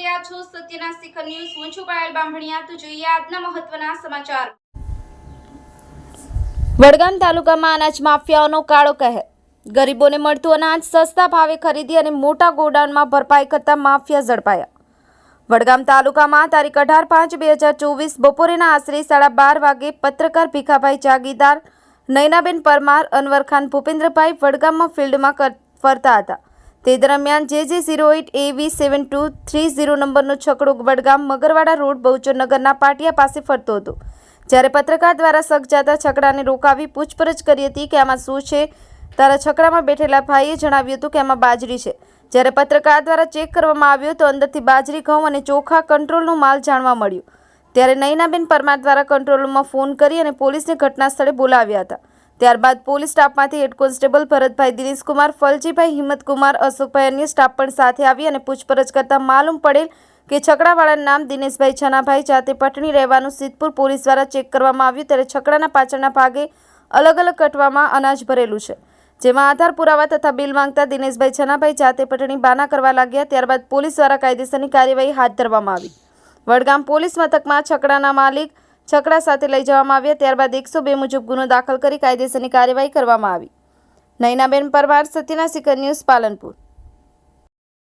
છો સત્યના શિખર ન્યૂઝ, હું છું પાયલ બામણિયા. તો જોઈએ આજના મહત્વના સમાચાર. વડગામ તાલુકામાં અનાજ માફિયાઓનો કાળો કહેર. ગરીબોને મળતું અનાજ સસ્તા ભાવે ખરીદી અને મોટા ગોડાઉનમાં ભરપાઈ કરતા માફિયા ઝડપાયા. વડગામ તાલુકામાં તારીખ અઢાર પાંચ બે હજાર ચોવીસ બપોરેના આશરે સાડા બાર વાગે પત્રકાર ભીખાભાઈ જાગીરદાર નયનાબેન પરમાર અનવરખાન ભૂપેન્દ્રભાઈ વડગામમાં ફિલ્ડમાં ફરતા હતા. તે દરમિયાન જે જે ઝીરો એઇટ એવી સેવન ટુ થ્રી ઝીરો નંબરનો છકડો વડગામ મગરવાડા રોડ બહુચરનગરના પાટિયા પાસે ફરતો હતો. જ્યારે પત્રકાર દ્વારા સગ જાતા છકડાને રોકાવી પૂછપરછ કરી હતી કે આમાં શું છે, તારા છકડામાં બેઠેલા ભાઈએ જણાવ્યું હતું કે આમાં બાજરી છે. જ્યારે પત્રકાર દ્વારા ચેક કરવામાં આવ્યો તો અંદરથી બાજરી, ઘઉં અને ચોખા કંટ્રોલનો માલ જાણવા મળ્યો. ત્યારે નયનાબેન પરમાર દ્વારા કંટ્રોલ ફોન કરી અને પોલીસને ઘટના સ્થળે બોલાવ્યા હતા. ત્યારબાદ પોલીસ સ્ટાફમાંથી હેડ કોન્સ્ટેબલ ભરતભાઈ દિનેશકુમાર, ફલજીભાઈ હિંમતકુમાર, અશોકભાઈ અન્ય સ્ટાફ પણ સાથે આવી અને પૂછપરછ કરતાં માલુમ પડેલ કે છકડાવાળાનું નામ દિનેશભાઈ છનાભાઈ જાતે પટણી રહેવાનું સિદ્ધપુર પોલીસ દ્વારા ચેક કરવામાં આવ્યું ત્યારે છકડાના પાછળના ભાગે અલગ અલગ કટવામાં અનાજ ભરેલું છે. જેમાં આધાર પુરાવા તથા બિલ માંગતા દિનેશભાઈ છનાભાઈ જાતે પટણી બાના કરવા લાગ્યા ત્યારબાદ પોલીસ દ્વારા કાયદેસરની કાર્યવાહી હાથ ધરવામાં આવી. વડગામ પોલીસ મથકમાં છકડાના માલિક છકડા સાથે લઈ જવામાં આવ્યા. ત્યારબાદ એકસો બે મુજબ ગુનો દાખલ કરી કાયદેસરની કાર્યવાહી કરવામાં આવી. નયનાબેન પરમાર, સત્યના શિખર ન્યૂઝ પાલનપુર.